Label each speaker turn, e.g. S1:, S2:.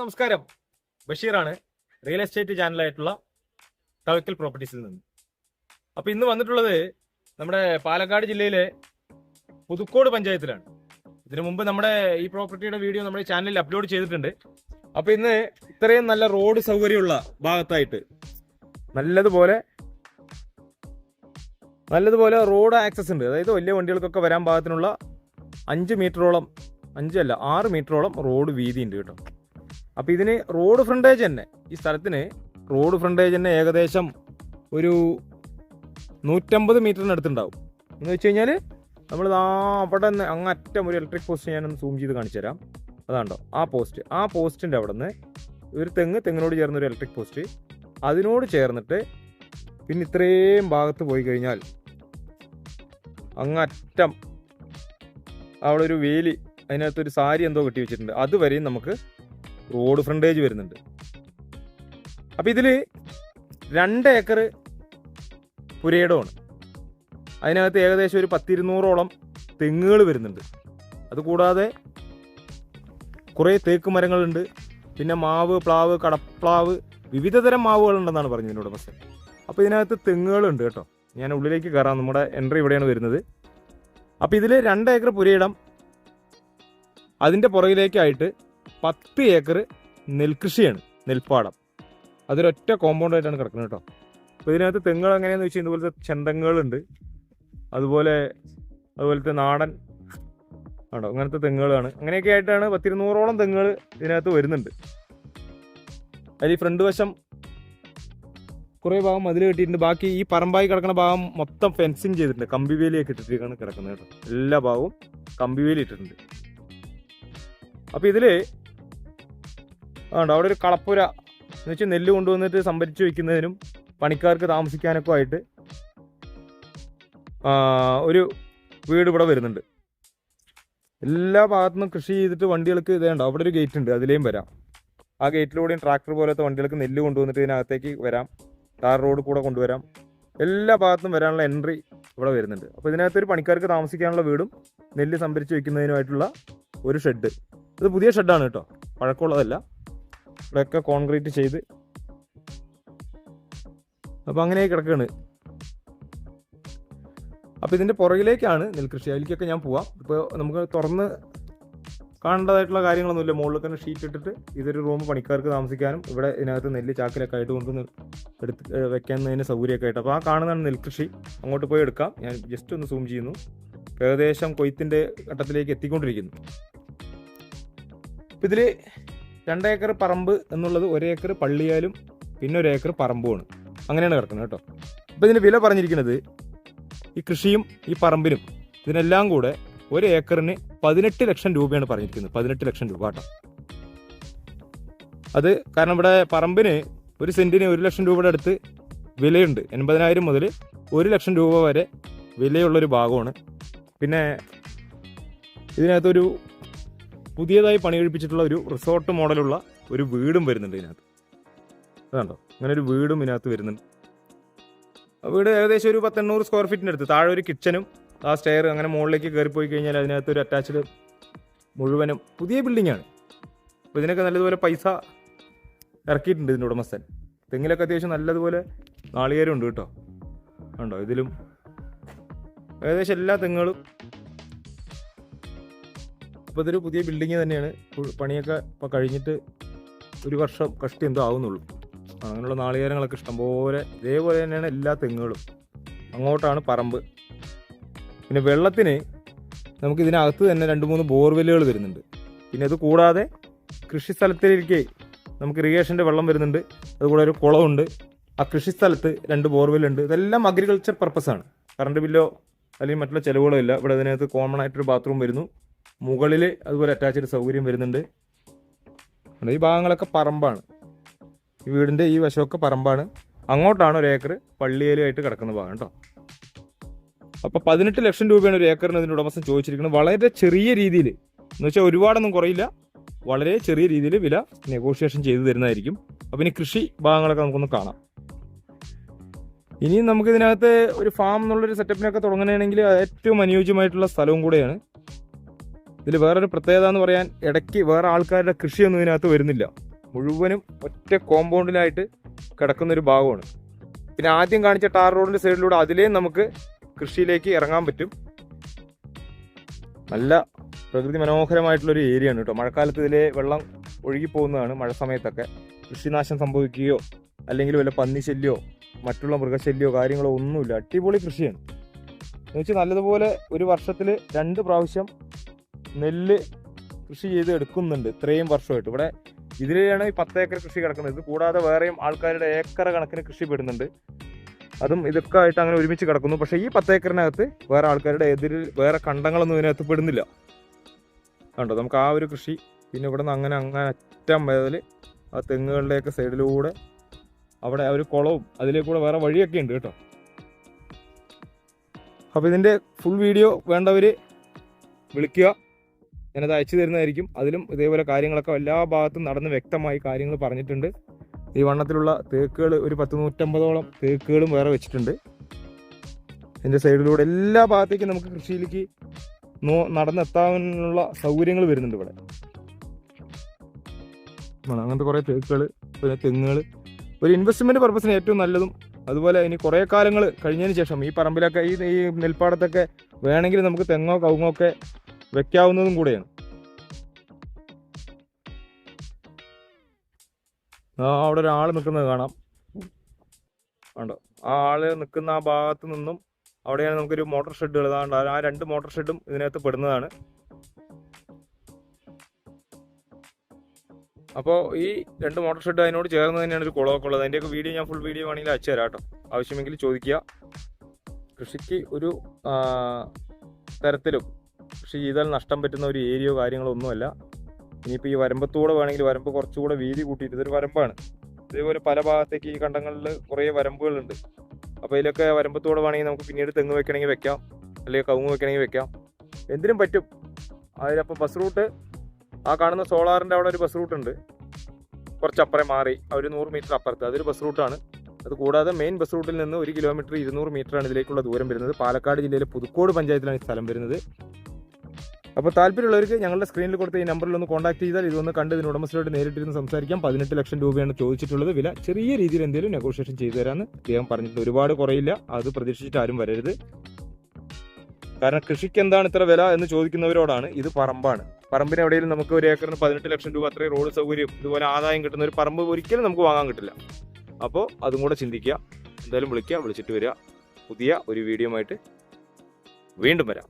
S1: നമസ്കാരം. ബഷീറാണ് real estate ചാനലായിട്ടുള്ള Thavakkal പ്രോപ്പർട്ടീസിൽ നിന്ന്. അപ്പോൾ ഇന്ന് വന്നിട്ടുള്ളത് നമ്മുടെ പാലക്കാട് ജില്ലയിലെ പുതുക്കോട് പഞ്ചായത്തിലാണ്. ഇതിനു മുമ്പ് നമ്മുടെ ഈ പ്രോപ്പർട്ടിയുടെ വീഡിയോ നമ്മുടെ ചാനലിൽ അപ്ലോഡ് ചെയ്തിട്ടുണ്ട്. അപ്പോൾ ഇന്ന് ഇത്രയും നല്ല റോഡ് സൗകര്യമുള്ള ഭാഗത്തായിട്ട് നല്ലതുപോലെ നല്ലതുപോലെ റോഡ് ആക്സസ് ഉണ്ട്. അതായത് വലിയ വണ്ടികൾക്കൊക്കെ വരാൻ പാകത്തിനുള്ള അഞ്ച് മീറ്ററോളം അഞ്ചല്ല ആറ് മീറ്ററോളം റോഡ് വീതി ഉണ്ട് കേട്ടോ. അപ്പോൾ ഇതിന് റോഡ് ഫ്രണ്ടേജ് തന്നെ. ഈ സ്ഥലത്തിന് റോഡ് ഫ്രണ്ടേജ് തന്നെ ഏകദേശം ഒരു നൂറ്റമ്പത് മീറ്ററിന് അടുത്തുണ്ടാവും. എന്ന് വെച്ച് കഴിഞ്ഞാൽ നമ്മൾ ആ അവിടെ നിന്ന് അങ്ങ് അറ്റം ഒരു ഇലക്ട്രിക് പോസ്റ്റ് ഞാനൊന്ന് സൂം ചെയ്ത് കാണിച്ചു തരാം. അതാണ്ടോ ആ പോസ്റ്റ് ആ പോസ്റ്റിന്റെ അവിടെ നിന്ന് ഒരു തെങ്ങ് തെങ്ങിനോട് ചേർന്ന ഒരു ഇലക്ട്രിക് പോസ്റ്റ് അതിനോട് ചേർന്നിട്ട് പിന്നെ ഇത്രയും ഭാഗത്ത് പോയി കഴിഞ്ഞാൽ അങ്ങറ്റം അവിടെ ഒരു വേലി അതിനകത്തൊരു സാരി എന്തോ കെട്ടി വെച്ചിട്ടുണ്ട്. അതുവരെയും നമുക്ക് റോഡ് ഫ്രണ്ടേജ് വരുന്നുണ്ട്. അപ്പം ഇതിൽ രണ്ട് ഏക്കർ പുരയിടമാണ്. അതിനകത്ത് ഏകദേശം ഒരു പത്തിരുന്നൂറോളം തെങ്ങുകൾ വരുന്നുണ്ട്. അതുകൂടാതെ കുറേ തേക്ക് മരങ്ങളുണ്ട്. പിന്നെ മാവ് പ്ലാവ് കടപ്ലാവ് വിവിധ തരം മാവുകളുണ്ടെന്നാണ് പറഞ്ഞത് ഇതിന്റെ ഉടമസ്ഥൻ. അപ്പോൾ ഇതിനകത്ത് തെങ്ങുകളുണ്ട് കേട്ടോ. ഞാൻ ഉള്ളിലേക്ക് കയറാം. നമ്മുടെ എൻട്രി ഇവിടെയാണ് വരുന്നത്. അപ്പോൾ ഇതിൽ രണ്ട് ഏക്കർ പുരയിടം അതിന്റെ പുറകിലേക്കായിട്ട് പത്ത് ഏക്കർ നെൽകൃഷിയാണ് നെൽപ്പാടം. അതൊരൊറ്റ കോമ്പൗണ്ട് ആയിട്ടാണ് കിടക്കുന്നത് കേട്ടോ. അപ്പോൾ ഇതിനകത്ത് തെങ്ങുകൾ എങ്ങനെയാണെന്ന് വെച്ചാൽ ഇതുപോലത്തെ ചെന്തങ്ങുകളുണ്ട് അതുപോലെ അതുപോലത്തെ നാടൻ ആണോ അങ്ങനത്തെ തെങ്ങുകളാണ്. അങ്ങനെയൊക്കെ ആയിട്ടാണ് പത്തിരുന്നൂറോളം തെങ്ങുകൾ ഇതിനകത്ത് വരുന്നുണ്ട്. അതിൽ ഫ്രണ്ട് വശം കുറേ ഭാഗം മതിൽ കെട്ടിയിട്ടുണ്ട്. ബാക്കി ഈ പറമ്പായി കിടക്കുന്ന ഭാഗം മൊത്തം ഫെൻസിങ് ചെയ്തിട്ടുണ്ട്. കമ്പി വേലിയൊക്കെ ഇട്ടിട്ടാണ് കിടക്കുന്നത് കേട്ടോ. എല്ലാ ഭാഗവും കമ്പി വേലി ഇട്ടിട്ടുണ്ട്. അപ്പോൾ ഇതിൽ ആണ്ട് അവിടെ ഒരു കളപ്പുര എന്ന് വെച്ചാൽ നെല്ല് കൊണ്ടുവന്നിട്ട് സംഭരിച്ച് വയ്ക്കുന്നതിനും പണിക്കാർക്ക് താമസിക്കാനൊക്കെ ആയിട്ട് ഒരു വീട് ഇവിടെ വരുന്നുണ്ട്. എല്ലാ ഭാഗത്തുനിന്നും കൃഷി ചെയ്തിട്ട് വണ്ടികൾക്ക് ഇതേണ്ട അവിടെ ഒരു ഗേറ്റ് ഉണ്ട് അതിലേയും വരാം. ആ ഗേറ്റിലൂടെയും ട്രാക്ടർ പോലത്തെ വണ്ടികൾക്ക് നെല്ല് കൊണ്ടുവന്നിട്ട് ഇതിനകത്തേക്ക് വരാം. ടാർ റോഡ് കൂടെ കൊണ്ടുവരാം. എല്ലാ ഭാഗത്തും വരാനുള്ള എൻട്രി ഇവിടെ വരുന്നുണ്ട്. അപ്പോൾ ഇതിനകത്ത് ഒരു പണിക്കാർക്ക് താമസിക്കാനുള്ള വീടും നെല്ല് സംഭരിച്ച് വയ്ക്കുന്നതിനുമായിട്ടുള്ള ഒരു ഷെഡ് ഇത് പുതിയ ഷെഡാണ് കേട്ടോ. പഴക്കമുള്ളതല്ല. ഇവിടെയൊക്കെ കോൺക്രീറ്റ് ചെയ്ത്. അപ്പോൾ അങ്ങനെ കിടക്കുകയാണ് അപ്പോൾ ഇതിന്റെ പുറകിലേക്കാണ് നെൽകൃഷി. അതിലേക്കൊക്കെ ഞാൻ പോവാം. ഇപ്പോൾ നമുക്ക് തുറന്ന് കാണേണ്ടതായിട്ടുള്ള കാര്യങ്ങളൊന്നുമില്ല. മുകളിൽ തന്നെ ഷീറ്റ് ഇട്ടിട്ട് ഇതൊരു റൂം പണിക്കാർക്ക് താമസിക്കാനും ഇവിടെ ഇതിനകത്ത് നെല്ല് ചാക്കിലൊക്കെ ആയിട്ട് കൊണ്ടുവന്ന് എടുത്ത് വെക്കുന്നതിന് സൗകര്യമൊക്കെ ആയിട്ട്. അപ്പോൾ ആ കാണുന്നതാണ് നെൽകൃഷി. അങ്ങോട്ട് പോയി എടുക്കാം. ഞാൻ ജസ്റ്റ് ഒന്ന് സൂം ചെയ്യുന്നു. ഏകദേശം കൊയ്ത്തിന്റെ ഘട്ടത്തിലേക്ക് എത്തിക്കൊണ്ടിരിക്കുന്നു. ഇതിൽ രണ്ടേക്കർ പറമ്പ് എന്നുള്ളത് ഒരേക്കർ പള്ളിയാലും പിന്നെ ഒരേക്കർ പറമ്പുമാണ്. അങ്ങനെയാണ് കിടക്കുന്നത് കേട്ടോ. അപ്പോൾ ഇതിന് വില പറഞ്ഞിരിക്കുന്നത് ഈ കൃഷിയും ഈ പറമ്പിനും ഇതിനെല്ലാം കൂടെ ഒരു ഏക്കറിന് പതിനെട്ട് ലക്ഷം രൂപയാണ് പറഞ്ഞിരിക്കുന്നത്. പതിനെട്ട് ലക്ഷം രൂപ കേട്ടോ. അത് കാരണം ഇവിടെ പറമ്പിന് ഒരു സെന്റിന് ഒരു ലക്ഷം രൂപയുടെ അടുത്ത് വിലയുണ്ട്. എൺപതിനായിരം മുതൽ ഒരു ലക്ഷം രൂപ വരെ വിലയുള്ളൊരു ഭാഗമാണ്. പിന്നെ ഇതിനകത്തൊരു പുതിയതായി പണി കഴിപ്പിച്ചിട്ടുള്ള ഒരു റിസോർട്ട് മോഡലുള്ള ഒരു വീടും വരുന്നുണ്ട് ഇതിനകത്ത്. അതുണ്ടോ അങ്ങനെ ഒരു വീടും ഇതിനകത്ത് വരുന്നുണ്ട്. വീട് ഏകദേശം ഒരു പത്തെണ്ണൂറ് സ്ക്വയർ ഫീറ്റിന്റെ അടുത്ത്. താഴെ ഒരു കിച്ചനും ആ സ്റ്റെയർ അങ്ങനെ മുകളിലേക്ക് കയറിപ്പോയി കഴിഞ്ഞാൽ അതിനകത്ത് ഒരു അറ്റാച്ച്ഡ് മുഴുവനും പുതിയ ബിൽഡിംഗ് ആണ്. അപ്പോൾ ഇതിനൊക്കെ നല്ലതുപോലെ പൈസ ഇറക്കിയിട്ടുണ്ട് ഇതിന്റെ ഉടമസ്ഥൻ. തെങ്ങിലൊക്കെ അത്യാവശ്യം നല്ലതുപോലെ നാളികേരം ഉണ്ട് കേട്ടോ. ഉണ്ടോ ഇതിലും ഏകദേശം എല്ലാ തെങ്ങുകളും അപ്പോൾ ഇതൊരു പുതിയ ബിൽഡിങ് തന്നെയാണ്. പണിയൊക്കെ ഇപ്പോൾ കഴിഞ്ഞിട്ട് ഒരു വർഷം കഷ്ടി എന്തോ ആവുന്നുള്ളൂ. അങ്ങനെയുള്ള നാളികേരങ്ങളൊക്കെ ഇഷ്ടംപോലെ ഇതേപോലെ തന്നെയാണ് എല്ലാ തെങ്ങുകളും. അങ്ങോട്ടാണ് പറമ്പ്. പിന്നെ വെള്ളത്തിന് നമുക്ക് ഇതിനകത്ത് തന്നെ രണ്ട് മൂന്ന് ബോർവെല്ലുകൾ വരുന്നുണ്ട്. പിന്നെ അത് കൂടാതെ കൃഷി സ്ഥലത്തിലേക്ക് നമുക്ക് ഇറിഗേഷന്റെ വെള്ളം വരുന്നുണ്ട്. അതുകൂടെ ഒരു കുളമുണ്ട്. ആ കൃഷി സ്ഥലത്ത് രണ്ട് ബോർവെല്ലുണ്ട്. ഇതെല്ലാം അഗ്രികൾച്ചർ പർപ്പസാണ് കറണ്ട് ബില്ലോ അല്ലെങ്കിൽ മറ്റുള്ള ചിലവുകളോ ഇല്ല. ഇവിടെ ഇതിനകത്ത് കോമൺ ആയിട്ടൊരു ബാത്റൂം വരുന്നു. മുകളിൽ അതുപോലെ അറ്റാച്ച്ഡ് സൗകര്യം വരുന്നുണ്ട്. ഈ ഭാഗങ്ങളൊക്കെ പറമ്പാണ്. ഈ വീടിന്റെ ഈ വശമൊക്കെ പറമ്പാണ്. അങ്ങോട്ടാണ് ഒരു ഏക്കർ പള്ളിയേലുമായിട്ട് കിടക്കുന്ന ഭാഗം കേട്ടോ. അപ്പോൾ പതിനെട്ട് ലക്ഷം രൂപയാണ് ഒരു ഏക്കറിന് ഇതിന്റെ ഉടമസ്ഥൻ ചോദിച്ചിരിക്കുന്നത്. വളരെ ചെറിയ രീതിയിൽ എന്ന് വെച്ചാൽ ഒരുപാടൊന്നും കുറയില്ല. വളരെ ചെറിയ രീതിയിൽ വില നെഗോഷിയേഷൻ ചെയ്തു തരുന്നതായിരിക്കും. അപ്പം ഇനി കൃഷി ഭാഗങ്ങളൊക്കെ നമുക്കൊന്ന് കാണാം. ഇനിയും നമുക്ക് ഇതിനകത്ത് ഒരു ഫാം എന്നുള്ളൊരു സെറ്റപ്പിനൊക്കെ തുടങ്ങുകയാണെങ്കിൽ ഏറ്റവും അനുയോജ്യമായിട്ടുള്ള സ്ഥലവും കൂടെയാണ് ഇതിൽ വേറൊരു പ്രത്യേകത എന്ന് പറയാൻ ഇടയ്ക്ക് വേറെ ആൾക്കാരുടെ കൃഷിയൊന്നും ഇതിനകത്ത് വരുന്നില്ല. മുഴുവനും ഒറ്റ കോമ്പൗണ്ടിലായിട്ട് കിടക്കുന്ന ഒരു ഭാഗമാണ്. പിന്നെ ആദ്യം കാണിച്ച ടാർ റോഡിന്റെ സൈഡിലൂടെ അതിലേയും നമുക്ക് കൃഷിയിലേക്ക് ഇറങ്ങാൻ പറ്റും. നല്ല പ്രകൃതി മനോഹരമായിട്ടുള്ള ഒരു ഏരിയ ആണ് കേട്ടോ. മഴക്കാലത്ത് ഇതിലെ വെള്ളം ഒഴുകി പോകുന്നതാണ് മഴ സമയത്തൊക്കെ. കൃഷിനാശം സംഭവിക്കുകയോ അല്ലെങ്കിൽ വല്ല പന്നി ശല്യമോ മറ്റുള്ള മൃഗശല്യമോ കാര്യങ്ങളോ ഒന്നുമില്ല. അടിപൊളി കൃഷിയാണ്. എന്ന് വെച്ചാൽ നല്ലതുപോലെ ഒരു വർഷത്തിൽ രണ്ട് പ്രാവശ്യം നെല്ല് കൃഷി ചെയ്ത് എടുക്കുന്നുണ്ട് ഇത്രയും വർഷമായിട്ട്. ഇവിടെ ഇതിലാണ് ഈ പത്ത് ഏക്കർ കൃഷി കിടക്കുന്നത്. ഇത് കൂടാതെ വേറെയും ആൾക്കാരുടെ ഏക്കർ കണക്കിന് കൃഷി പെടുന്നുണ്ട്. അതും ഇതൊക്കെ ആയിട്ട് അങ്ങനെ ഒരുമിച്ച് കിടക്കുന്നു. പക്ഷേ ഈ പത്ത് ഏക്കറിനകത്ത് വേറെ ആൾക്കാരുടെ എതിരിൽ വേറെ കണ്ടങ്ങളൊന്നും ഇതിനകത്ത് പെടുന്നില്ല. കണ്ടോ? നമുക്ക് ആ ഒരു കൃഷി പിന്നെ ഇവിടെ നിന്ന് അങ്ങനെ അങ്ങനെ അറ്റം മുതൽ ആ തെങ്ങുകളുടെയൊക്കെ സൈഡിലൂടെ അവിടെ ഒരു കുളവും അതിലേക്കൂടെ വേറെ വഴിയൊക്കെ ഉണ്ട് കേട്ടോ. അപ്പോൾ ഇതിന്റെ ഫുൾ വീഡിയോ വേണ്ടവർ വിളിക്കുക. ഞാനത് അയച്ചു തരുന്നതായിരിക്കും. അതിലും ഇതേപോലെ കാര്യങ്ങളൊക്കെ എല്ലാ ഭാഗത്തും നടന്ന് വ്യക്തമായി കാര്യങ്ങൾ പറഞ്ഞിട്ടുണ്ട്. ഈ വണ്ണത്തിലുള്ള തേക്കുകൾ ഒരു പത്ത് നൂറ്റമ്പതോളം തേക്കുകളും വേറെ വെച്ചിട്ടുണ്ട്. ഇതിന്റെ സൈഡിലൂടെ എല്ലാ ഭാഗത്തേക്കും നമുക്ക് കൃഷിയിലേക്ക് നോ നടന്നെത്താനുള്ള സൗകര്യങ്ങൾ വരുന്നുണ്ട് ഇവിടെ. അങ്ങനത്തെ കുറേ തേക്കുകൾ പിന്നെ തെങ്ങുകൾ. ഒരു ഇൻവെസ്റ്റ്മെന്റ് പർപ്പസിന് ഏറ്റവും നല്ലതും അതുപോലെ ഇനി കുറേ കാലങ്ങൾ കഴിഞ്ഞതിന് ശേഷം ഈ പറമ്പിലൊക്കെ ഈ നെൽപ്പാടത്തൊക്കെ വേണമെങ്കിൽ നമുക്ക് തെങ്ങോ കവുങ്ങോ ഒക്കെ വെക്കാവുന്നതും കൂടെയാണ്. അവിടെ ഒരാൾ നിൽക്കുന്നത് കാണാം. കണ്ടോ? ആ ആൾ നിൽക്കുന്ന ആ ഭാഗത്ത് നിന്നും അവിടെയാണ് നമുക്കൊരു മോട്ടോർ ഷെഡ് ഉള്ളതാണ്ട് ആ രണ്ട് മോട്ടോർ ഷെഡും ഇതിനകത്ത് പെടുന്നതാണ്. അപ്പോൾ ഈ രണ്ട് മോട്ടോർ ഷെഡ് അതിനോട് ചേർന്ന് തന്നെയാണ് ഒരു കുളമൊക്കെ ഉള്ളത്. അതിന്റെയൊക്കെ വീഡിയോ ഞാൻ ഫുൾ വീഡിയോ വേണമെങ്കിൽ അയച്ചു തരാം കേട്ടോ. ആവശ്യമെങ്കിൽ ചോദിക്കുക. കൃഷിക്ക് ഒരു തരത്തിലും കൃഷി ചെയ്താൽ നഷ്ടം പറ്റുന്ന ഒരു ഏരിയയോ കാര്യങ്ങളോ ഒന്നുമല്ല. ഇനിയിപ്പോൾ ഈ വരമ്പത്തൂടെ വേണമെങ്കിൽ വരമ്പ് കുറച്ചുകൂടെ വീതി കൂട്ടിയിട്ട് ഇതൊരു വരമ്പാണ്. ഇതേപോലെ പല ഭാഗത്തേക്ക് ഈ കണ്ടങ്ങളിൽ കുറേ വരമ്പുകളുണ്ട്. അപ്പോൾ ഇതിലൊക്കെ വരമ്പത്തൂടെ വേണമെങ്കിൽ നമുക്ക് പിന്നീട് തെങ്ങ് വെക്കണമെങ്കിൽ വെക്കാം. അല്ലെങ്കിൽ കവുങ്ങ് വെക്കണമെങ്കിൽ വെക്കാം. എന്തിനും പറ്റും. അതിലപ്പോൾ ബസ് റൂട്ട് ആ കാണുന്ന സോളാറിന്റെ അവിടെ ഒരു ബസ് റൂട്ട് ഉണ്ട്. കുറച്ചപ്പുറം മാറി. ഒരു നൂറ് മീറ്റർ അപ്പുറത്ത്. അതൊരു ബസ് റൂട്ടാണ് അത് കൂടാതെ മെയിൻ ബസ് റൂട്ടിൽ നിന്ന് ഒരു കിലോമീറ്റർ ഇരുന്നൂറ് മീറ്ററാണ് ഇതിലേക്കുള്ള ദൂരം വരുന്നത്. പാലക്കാട് ജില്ലയിലെ പുതുക്കോട് പഞ്ചായത്തിലാണ് ഈ സ്ഥലം വരുന്നത്. അപ്പോൾ താല്പര്യമുള്ളവർക്ക് ഞങ്ങളുടെ സ്ക്രീനിൽ കൊടുത്ത ഈ നമ്പറിൽ ഒന്ന് കോൺടാക്ട് ചെയ്താൽ ഇതൊന്ന് കണ്ട് ഇതിന് ഉടമസ്ഥരോട് നേരിട്ടിരുന്ന് സംസാരിക്കാം. പതിനെട്ട് ലക്ഷം രൂപയാണ് ചോദിച്ചിട്ടുള്ളത് വില. ചെറിയ രീതിയിൽ എന്തെങ്കിലും നെഗോഷിയേഷൻ ചെയ്തു തരാമെന്ന് അദ്ദേഹം പറഞ്ഞിട്ടുണ്ട്. ഒരുപാട് കുറയില്ല. അത് പ്രതീക്ഷിച്ചിട്ട് ആരും വരരുത്. കാരണം കൃഷിക്ക് എന്താണ് ഇത്ര വില എന്ന് ചോദിക്കുന്നവരോടാണ് ഇത് പറമ്പാണ്. പറമ്പിന് എവിടെയും നമുക്ക് ഒരു ഏക്കറിന് പതിനെട്ട് ലക്ഷം രൂപ അത്രയും റോഡ് സൗകര്യം ഇതുപോലെ ആദായം കിട്ടുന്ന ഒരു പറമ്പ് ഒരിക്കലും നമുക്ക് വാങ്ങാൻ കിട്ടില്ല. അപ്പോൾ അതും കൂടെ ചിന്തിക്കുക. എന്തായാലും വിളിക്കുക വിളിച്ചിട്ട് വരിക. പുതിയ ഒരു വീഡിയോ ആയിട്ട് വീണ്ടും വരാം.